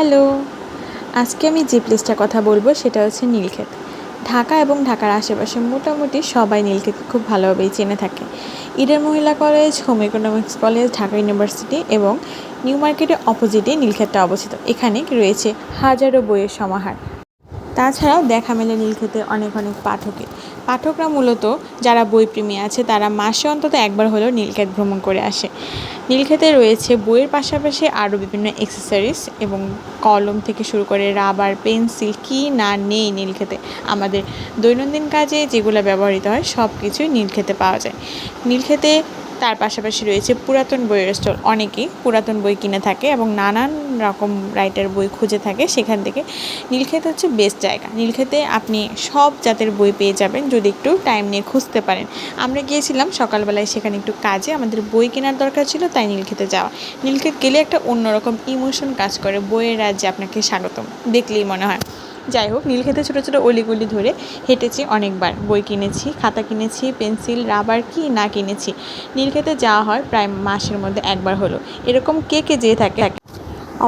Hello. আজকে আমি যে প্লেসটার কথা বলব, সেটা হচ্ছে নীলক্ষেত। ঢাকা এবং ঢাকার আশেপাশে মোটামুটি সবাই নীলক্ষেত খুব ভালোভাবেই চেনে থাকে। ইডেন মহিলা college, home economics college, Dhaka university এবং নিউ মার্কেটের অপোজিটে নীলক্ষেতটা অবস্থিত। এখানে রয়েছে হাজারো বইয়ের সমাহার। তাছাড়াও দেখা মেলে নীলক্ষেতে অনেক অনেক পাঠকের পাঠকরা মূলত যারা বইপ্রেমী আছে, তারা মাসে অন্তত একবার হলেও নীলক্ষেত ভ্রমণ করে আসে। নীলক্ষেতে রয়েছে বইয়ের পাশাপাশি আরও বিভিন্ন এক্সেসরিজ এবং কলম থেকে শুরু করে রাবার, পেন্সিল, কী না নেই নীলক্ষেতে। আমাদের দৈনন্দিন কাজে যেগুলো ব্যবহৃত হয় সব কিছুই নীলক্ষেতে পাওয়া যায়। নীলক্ষেতে তার পাশাপাশি রয়েছে পুরাতন বইয়ের স্টল। অনেকেই পুরাতন বই কিনে থাকে এবং নানান রকম রাইটার বই খুঁজে থাকে। সেখান থেকে নীলক্ষেত হচ্ছে বেস্ট জায়গা। নীলক্ষেতে আপনি সব জাতের বই পেয়ে যাবেন যদি একটু টাইম নিয়ে খুঁজতে পারেন। আমরা গিয়েছিলাম সকালবেলায় সেখানে একটু কাজে। আমাদের বই কেনার দরকার ছিল, তাই নীলক্ষেতে যাওয়া। নীলক্ষেত গেলে একটা অন্যরকম ইমোশন কাজ করে। বইয়ের রাজ্যে আপনাকে স্বাগতম। দেখলেই মনে হয়। যাই হোক নীলক্ষেতে ছোটো ছোটো অলিগুলি ধরে হেঁটেছি অনেকবার। বই কিনেছি, খাতা কিনেছি, পেন্সিল, রাবার, কি না কিনেছি। নীলক্ষেতে যাওয়া হয় প্রায় মাসের মধ্যে একবার হলো। এরকম কে কে যেয়ে থাকে?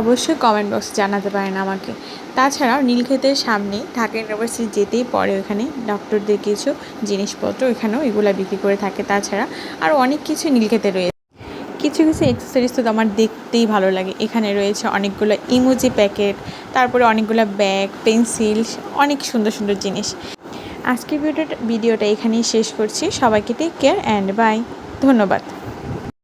অবশ্যই কমেন্ট বক্সে জানাতে পারেন আমাকে। তাছাড়াও নীলক্ষেতের সামনে ঢাকা ইউনিভার্সিটি যেতেই পরে ওখানে ডক্টরদের কিছু জিনিসপত্র এখানেও এগুলা বিক্রি করে থাকে। তাছাড়া আরও অনেক কিছু নীলক্ষেতে রয়েছে কিছু কিছু অ্যাক্সেসরিজ তো আমার দেখতেই ভালো লাগে। এখানে রয়েছে অনেকগুলো ইমোজি প্যাকেট তারপরে অনেকগুলো ব্যাগ পেন্সিল অনেক সুন্দর সুন্দর জিনিস। আজকের ভিডিওটা ভিডিওটা এখানেই শেষ করছি। সবাইকে টেক কেয়ার অ্যান্ড বাই ধন্যবাদ।